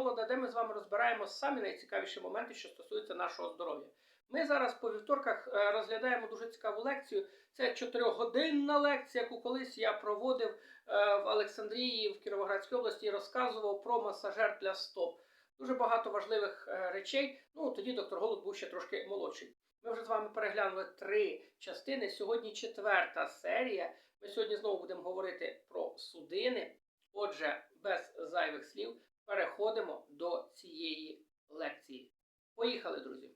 Голода, де ми з вами розбираємо самі найцікавіші моменти, що стосуються нашого здоров'я. Ми зараз по вівторках е, розглядаємо дуже цікаву лекцію. Це чотирьохгодинна лекція, яку колись я проводив е, в Олександрії в Кіровоградській області і розказував про масажер для стоп. Дуже багато важливих е, речей. Ну тоді доктор Голод був ще трошки молодший. Ми вже з вами переглянули три частини. Сьогодні четверта серія. Ми сьогодні знову будемо говорити про судини. Отже, без зайвих слів переходимо до цієї лекції. Поїхали, друзі.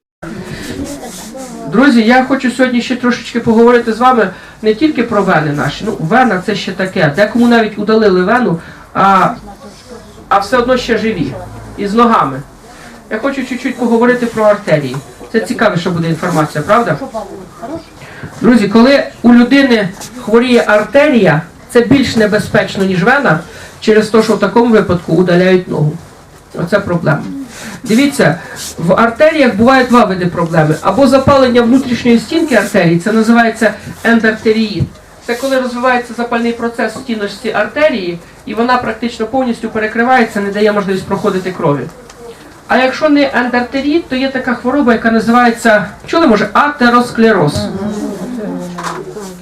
Друзі, я хочу сьогодні ще трошечки поговорити з вами не тільки про вени наші. Ну, вена це ще таке. Декому навіть удалили вену, а, а все одно ще живі. І з ногами. Я хочу чуть-чуть поговорити про артерії. Це цікавіша буде інформація, правда? Друзі, коли у людини хворіє артерія, це більш небезпечно, ніж вена, через те, що в такому випадку удаляють ногу. Оце проблема. Дивіться, в артеріях бувають два види проблеми. Або запалення внутрішньої стінки артерії, це називається ендартеріїд. Це коли розвивається запальний процес в стіночці артерії, і вона практично повністю перекривається, не дає можливість проходити крові. А якщо не ендартеріт, то є така хвороба, яка називається, чули може, атеросклероз.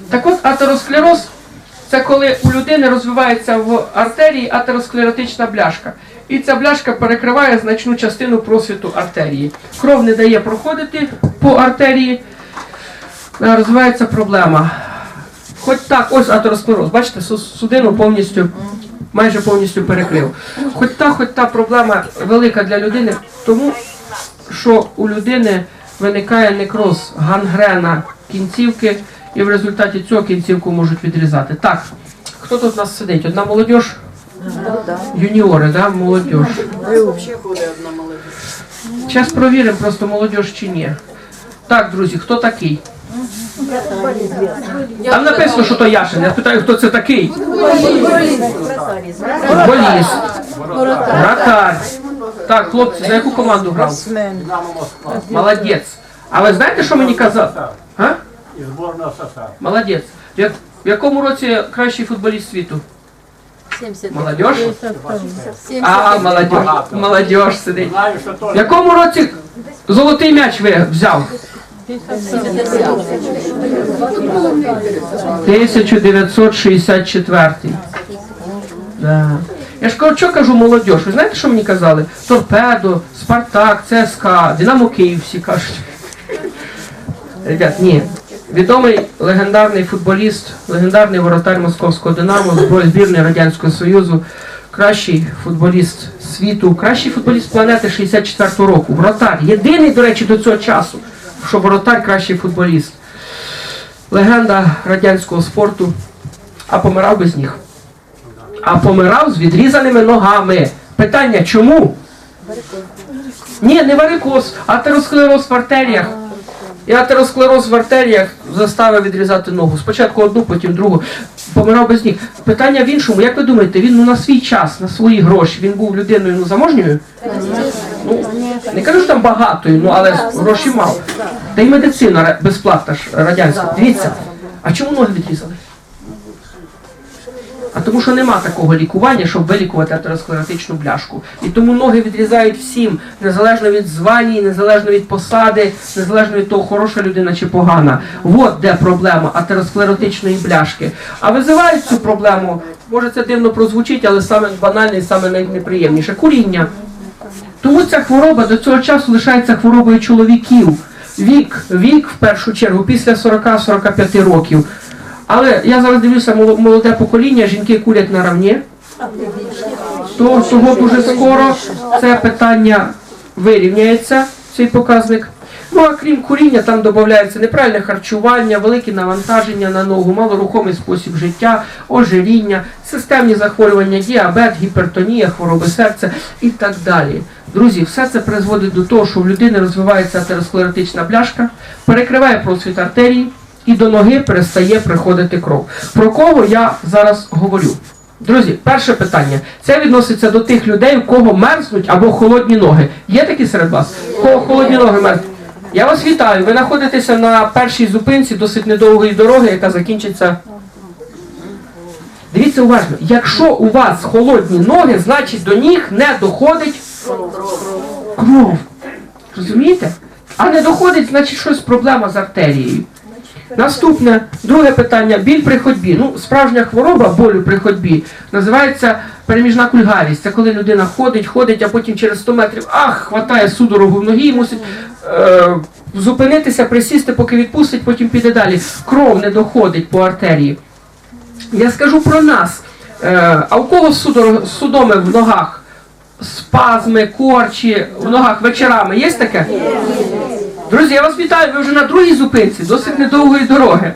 Так от атеросклероз це коли у людини розвивається в артерії атеросклеротична бляшка. І ця бляшка перекриває значну частину просвіту артерії. Кров не дає проходити по артерії, е, розвивається проблема. Хоч так, ось атеросклероз, бачите, судину повністю, майже повністю перекрив. Хоч та, хоч та проблема велика для людини, тому що у людини виникає некроз, гангрена кінцівки, і в результаті цього кінцівку можуть відрізати. Так, хто тут у нас сидить? Одна молодь? Юніори, да? молодь. Зараз провіримо, просто молодь чи ні. Так, друзі, хто такий? Там написано, що то Яшин. Я питаю, хто це такий? Футболіст. Вратар. Так, хлопці, за яку команду грав? Молодець. А ви знаєте, що мені казав? А? І зборна СССР. Молодець. В як- В якому році кращий футболіст світу? Молодіж? А, молодіж. Молодіж сидить. Знаю, що то В якому році золотий м'яч ви взяв? 1964. Да. Я ж кажу, що кажу молодіж? Ви знаєте, що мені казали? Торпедо, Спартак, ЦСКА, Динамо Київ всі кажуть. Ребят, ні. Відомий легендарний футболіст, легендарний воротар московського Динамо, збірної Радянського Союзу, кращий футболіст світу, кращий футболіст планети 64-го року. Воротар. Єдиний, до речі, до цього часу, що воротар кращий футболіст. Легенда радянського спорту, а помирав без ніг. А помирав з відрізаними ногами. Питання чому? Ні, не варикоз, атеросклероз в артеріях. І атеросклероз в артеріях заставив відрізати ногу. Спочатку одну, потім другу. Помирав без ніг. Питання в іншому. Як ви думаєте, він ну, на свій час, на свої гроші, він був людиною ну, заможньою? Ну, не кажу, що там багатою, ну але гроші мав. Та й медицина безплатна ж радянська. Дивіться, а чому ноги відрізали? А тому що нема такого лікування, щоб вилікувати атеросклеротичну бляшку. І тому ноги відрізають всім, незалежно від звані, незалежно від посади, незалежно від того, хороша людина чи погана. От де проблема атеросклеротичної бляшки. А визивають цю проблему, може це дивно прозвучить, але саме банальне і саме найнеприємніше куріння. Тому ця хвороба до цього часу лишається хворобою чоловіків. Вік, вік в першу чергу, після 40-45 років. Але я зараз дивлюся моло- молоде покоління, жінки курять наравні. То того дуже скоро це питання вирівняється, цей показник. Ну а крім куріння, там додається неправильне харчування, великі навантаження на ногу, малорухомий спосіб життя, ожиріння, системні захворювання, діабет, гіпертонія, хвороби серця і так далі. Друзі, все це призводить до того, що в людини розвивається атеросклеротична бляшка, перекриває просвіт артерії і до ноги перестає приходити кров. Про кого я зараз говорю? Друзі, перше питання. Це відноситься до тих людей, у кого мерзнуть або холодні ноги. Є такі серед вас? У кого холодні ноги мерзнуть? Я вас вітаю. Ви знаходитеся на першій зупинці досить недовгої дороги, яка закінчиться Дивіться уважно, якщо у вас холодні ноги, значить до ніг не доходить кров. Розумієте? А не доходить, значить щось проблема з артерією. Наступне, друге питання, біль при ходьбі. Ну, справжня хвороба болю при ходьбі називається переміжна кульгавість. Це коли людина ходить, ходить, а потім через 100 метрів ах, хватає судорогу в ногі і мусить е, зупинитися, присісти, поки відпустить, потім піде далі. Кров не доходить по артерії. Я скажу про нас. Е, а у кого судор- судоми в ногах? Спазми, корчі в ногах вечорами. Є таке? Друзі, я вас вітаю, ви вже на другій зупинці, досить недовгої дороги.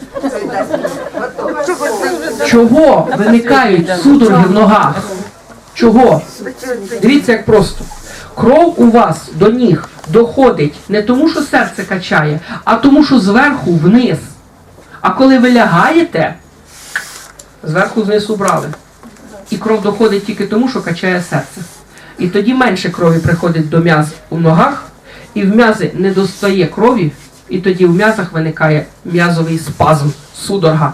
Чого виникають судороги в ногах? Чого? Дивіться, як просто. Кров у вас до ніг доходить не тому, що серце качає, а тому, що зверху вниз. А коли ви лягаєте, зверху вниз убрали. І кров доходить тільки тому, що качає серце. І тоді менше крові приходить до м'яз у ногах, і в м'язи не достає крові, і тоді в м'язах виникає м'язовий спазм, судорога.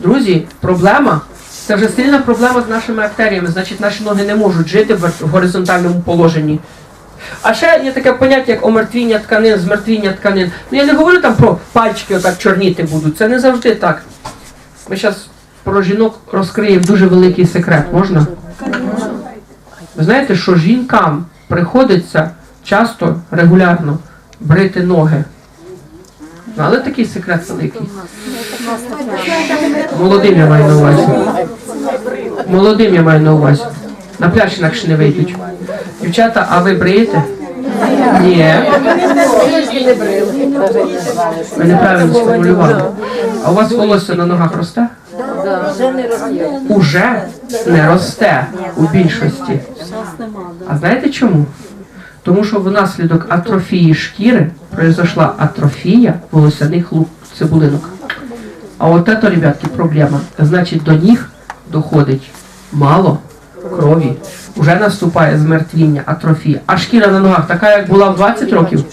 Друзі, проблема це вже сильна проблема з нашими артеріями, значить наші ноги не можуть жити в горизонтальному положенні. А ще є таке поняття, як омертвіння тканин, змертвіння тканин. Ну я не говорю там про пальчики отак чорніти будуть. Це не завжди так. Ми зараз про жінок розкриємо дуже великий секрет. Можна? Ви знаєте, що жінкам приходиться часто, регулярно брити ноги. Знали такий секрет великий? Молодим я маю на увазі. Молодим я маю на увазі. На пляж інакше не вийдуть. Дівчата, а ви бриєте? Ні. Ви неправильно сформулювали. А у вас волосся на ногах росте? Уже не росте у більшості. А знаєте чому? Тому що внаслідок атрофії шкіри произошла атрофія волосяних лук цибулинок. А от це, ребятки, проблема. Значить, до ніг доходить мало крові. Уже наступає змертвіння, атрофія. А шкіра на ногах така, як була в 20 років.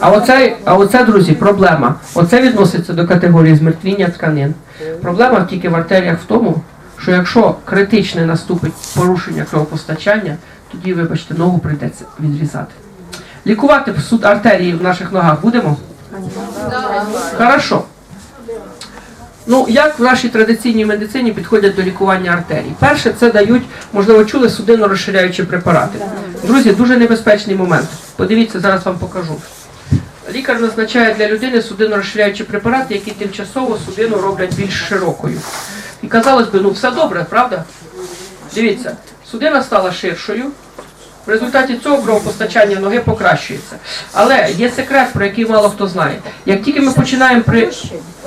А оце, а оце, друзі, проблема. Оце відноситься до категорії змертвіння тканин. Проблема тільки в артеріях в тому, що якщо критичне наступить порушення кровопостачання, тоді, вибачте, ногу прийдеться відрізати. Лікувати суд артерії в наших ногах будемо? Хорошо. Ну, як в нашій традиційній медицині підходять до лікування артерій? Перше, це дають, можливо, чули судинно розширяючі препарати. Друзі, дуже небезпечний момент. Подивіться, зараз вам покажу. Лікар назначає для людини судинно розширяючі препарати, які тимчасово судину роблять більш широкою. І казалось би, ну все добре, правда? Дивіться, судина стала ширшою. В результаті цього кровопостачання ноги покращується. Але є секрет, про який мало хто знає. Як тільки ми починаємо при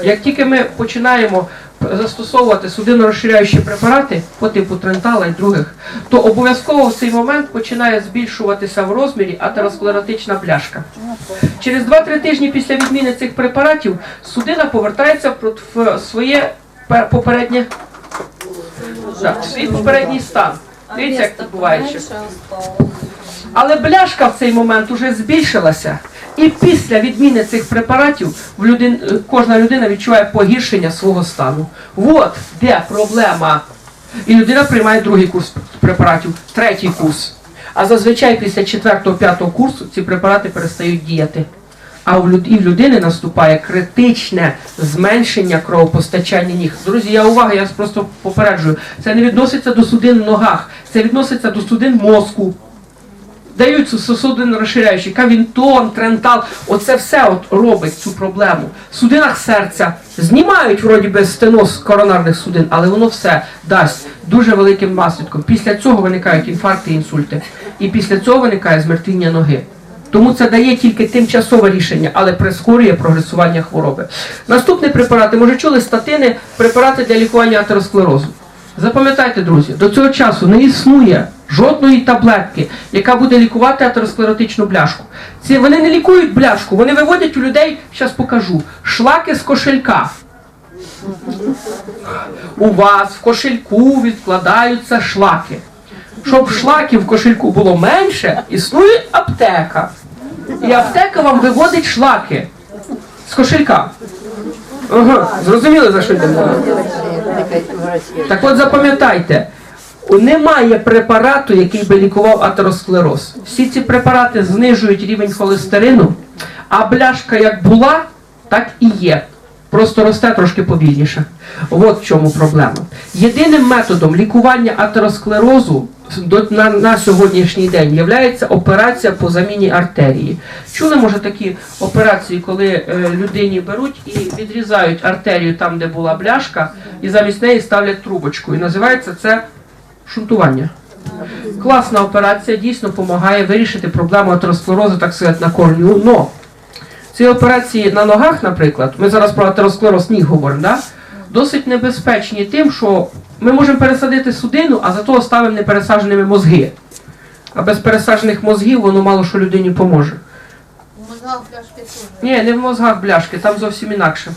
як тільки ми починаємо застосовувати судинно розширяючі препарати по типу трентала і других, то обов'язково в цей момент починає збільшуватися в розмірі атеросклеротична пляшка. Через 2-3 тижні після відміни цих препаратів судина повертається в своє попереднє так, свій попередній стан. Дивіться, як відбувається. Але бляшка в цей момент уже збільшилася, і після відміни цих препаратів в людин, е, кожна людина відчуває погіршення свого стану. От де проблема. І людина приймає другий курс препаратів, третій курс. А зазвичай після четвертого-п'ятого курсу ці препарати перестають діяти. А і в людини наступає критичне зменшення кровопостачання ніг. Друзі, я увага, я просто попереджую. Це не відноситься до судин в ногах, це відноситься до судин мозку. Дають су- судин розширяючі, кавінтон, трентал. Оце все от робить цю проблему. В судинах серця знімають вроді би стеноз коронарних судин, але воно все дасть дуже великим наслідком. Після цього виникають інфаркти, інсульти. І після цього виникає змертвіння ноги. Тому це дає тільки тимчасове рішення, але прискорює прогресування хвороби. Наступний препарат, може чули статини, препарати для лікування атеросклерозу. Запам'ятайте, друзі, до цього часу не існує жодної таблетки, яка буде лікувати атеросклеротичну бляшку. Ці вони не лікують бляшку, вони виводять у людей, зараз покажу, шлаки з кошелька. У вас в кошельку відкладаються шлаки. Щоб шлаків в кошельку було менше, існує аптека. І аптека вам виводить шлаки з кошелька. Ага, зрозуміли за що йде мова? Так от запам'ятайте, немає препарату, який би лікував атеросклероз. Всі ці препарати знижують рівень холестерину, а бляшка як була, так і є. Просто росте трошки повільніше. От в чому проблема. Єдиним методом лікування атеросклерозу на, на сьогоднішній день є операція по заміні артерії. Чули, може, такі операції, коли е, людині беруть і відрізають артерію там, де була бляшка, і замість неї ставлять трубочку. І називається це шунтування. Класна операція дійсно допомагає вирішити проблему атеросклерозу, так сказати, на корню. Но ці операції на ногах, наприклад, ми зараз про атеросклероз ніг говоримо, да? Досить небезпечні тим, що ми можемо пересадити судину, а зато оставимо непересадженими мозги. А без пересаджених мозгів воно мало що людині поможе. У мозгах пляшки теж. Ні, не в мозгах бляшки, там зовсім інакше.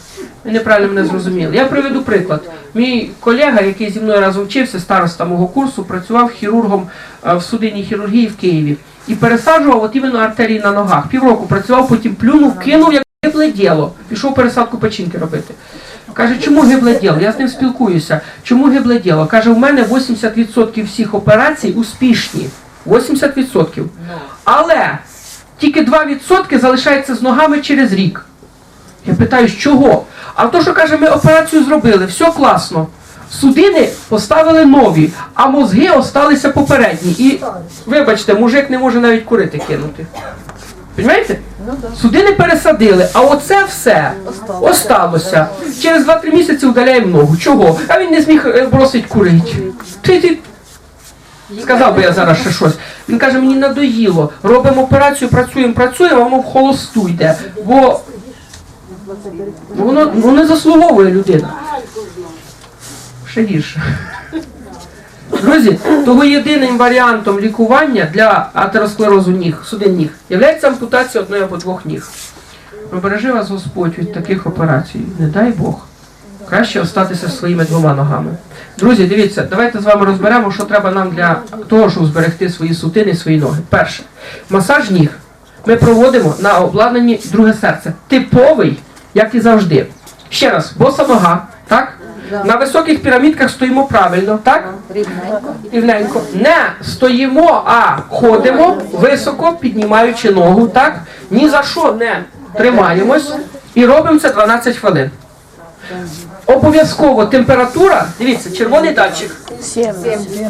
Ви неправильно мене зрозуміли. Я приведу приклад. Мій колега, який зі мною разом вчився, староста мого курсу, працював хірургом е, в судинній хірургії в Києві. І пересаджував от іменно артерії на ногах. Півроку працював, потім плюнув, кинув, як діло. Пішов пересадку печінки робити. Каже, чому гибле діло? Я з ним спілкуюся. Чому гибле діло? Каже, у мене 80% всіх операцій успішні. 80%. Але тільки 2% залишається з ногами через рік. Я питаю, з чого? А то, що каже, ми операцію зробили, все класно. Судини поставили нові, а мозги осталися попередні. І, вибачте, мужик не може навіть курити кинути. Розумієте? Судини пересадили, а оце все осталося. Через 2-3 місяці удаляємо ногу. Чого? А він не зміг е, бросить курити. Ти, ти, Сказав би я зараз ще щось. Він каже, мені надоїло. Робимо операцію, працюємо, працюємо, а воно в холосту йде. Бо воно, воно не заслуговує людина. Ще гірше. Друзі, того єдиним варіантом лікування для атеросклерозу ніг, судин ніг, є ампутація одної або двох ніг. Побережи вас Господь від таких операцій. Не дай Бог. Краще остатися своїми двома ногами. Друзі, дивіться, давайте з вами розберемо, що треба нам для того, щоб зберегти свої сутини, свої ноги. Перше, масаж ніг ми проводимо на обладнанні друге серце. Типовий, як і завжди. Ще раз, боса нога, так? На високих пірамідках стоїмо правильно, так? Рівненько. Рівненько. Не стоїмо, а ходимо високо, піднімаючи ногу, так? Ні за що не тримаємось і робимо це 12 хвилин. Обов'язково температура, дивіться, червоний датчик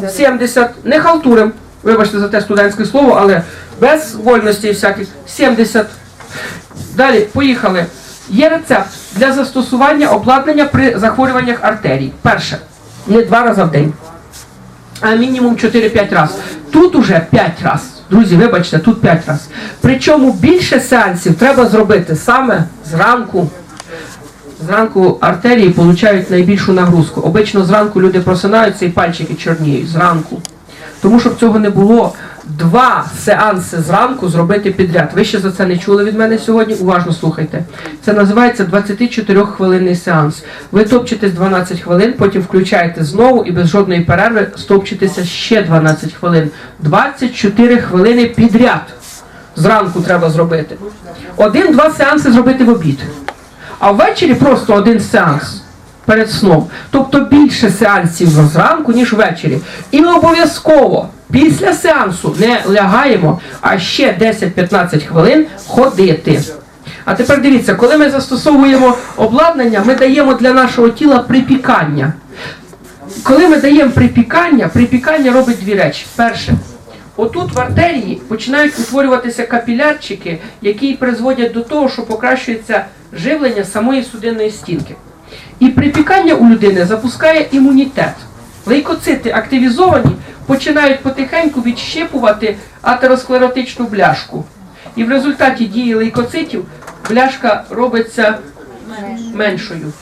70, не халтурим, вибачте за те студентське слово, але без вольності всяких 70. Далі, поїхали. Є рецепт для застосування обладнання при захворюваннях артерій. Перше, не два рази в день, а мінімум 4-5 разів. Тут уже 5 разів. Друзі, вибачте, тут 5 разів. Причому більше сеансів треба зробити саме зранку. Зранку артерії получають найбільшу нагрузку. Обично зранку люди просинаються і пальчики чорніють. Зранку. Тому щоб цього не було, два сеанси зранку зробити підряд. Ви ще за це не чули від мене сьогодні? Уважно слухайте. Це називається 24-хвилинний сеанс. Ви топчетесь 12 хвилин, потім включаєте знову і без жодної перерви стопчетеся ще 12 хвилин. 24 хвилини підряд. Зранку треба зробити. Один-два сеанси зробити в обід. А ввечері просто один сеанс перед сном. Тобто більше сеансів зранку, ніж ввечері. І обов'язково після сеансу не лягаємо, а ще 10-15 хвилин ходити. А тепер дивіться, коли ми застосовуємо обладнання, ми даємо для нашого тіла припікання. Коли ми даємо припікання, припікання робить дві речі. Перше, отут в артерії починають утворюватися капілярчики, які призводять до того, що покращується живлення самої судинної стінки. І припікання у людини запускає імунітет. Лейкоцити активізовані, починають потихеньку відщипувати атеросклеротичну бляшку. І в результаті дії лейкоцитів бляшка робиться меншою.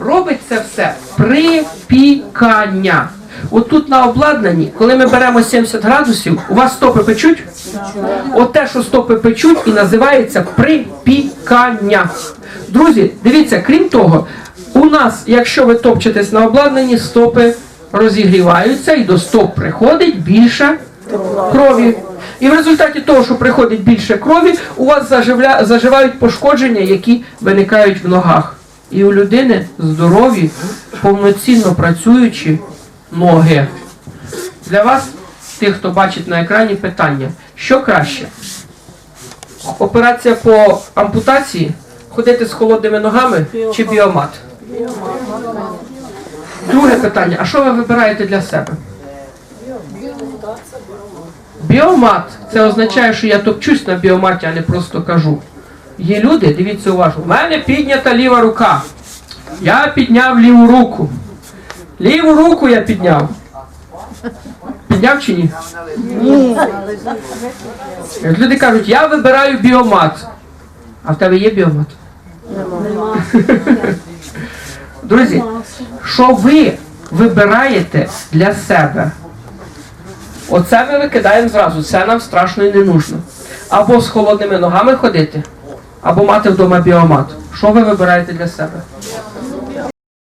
Робить це все припікання. От тут на обладнанні, коли ми беремо 70 градусів, у вас стопи печуть? От те, що стопи печуть, і називається припікання. Друзі, дивіться, крім того, у нас, якщо ви топчетесь на обладнанні, стопи розігріваються і до стоп приходить більше крові. І в результаті того, що приходить більше крові, у вас заживля... заживають пошкодження, які виникають в ногах. і у людини здорові, повноцінно працюючі ноги. Для вас, тих, хто бачить на екрані, питання: що краще? Операція по ампутації, ходити з холодними ногами чи біомат? Друге питання: а що ви вибираєте для себе? Біомат це означає, що я топчусь на біоматі, а не просто кажу. Є люди, дивіться уважно, у мене піднята ліва рука. Я підняв ліву руку. Ліву руку я підняв. Підняв чи ні? Ні. Люди кажуть, я вибираю біомат. А в тебе є біомат? Друзі, що ви вибираєте для себе? Оце ми викидаємо зразу, це нам страшно і не нужно. Або з холодними ногами ходити, або мати вдома біомат. Що ви вибираєте для себе?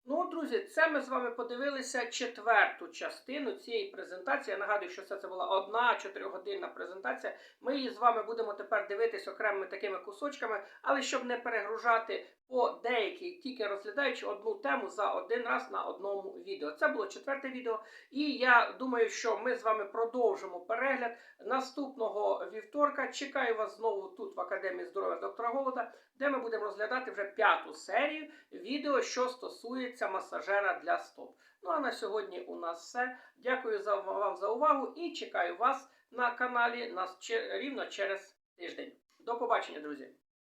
Ну, друзі, це ми з вами подивилися четверту частину цієї презентації. Я нагадую, що це, це була одна чотиригодинна презентація. Ми її з вами будемо тепер дивитись окремими такими кусочками, але щоб не перегружати по деякій, тільки розглядаючи одну тему за один раз на одному відео. Це було четверте відео, і я думаю, що ми з вами продовжимо перегляд наступного вівторка. Чекаю вас знову тут в Академії здоров'я доктора Голода, де ми будемо розглядати вже п'яту серію відео, що стосується масажера для стоп. Ну а на сьогодні у нас все. Дякую за вам за увагу і чекаю вас на каналі нас рівно через тиждень. До побачення, друзі!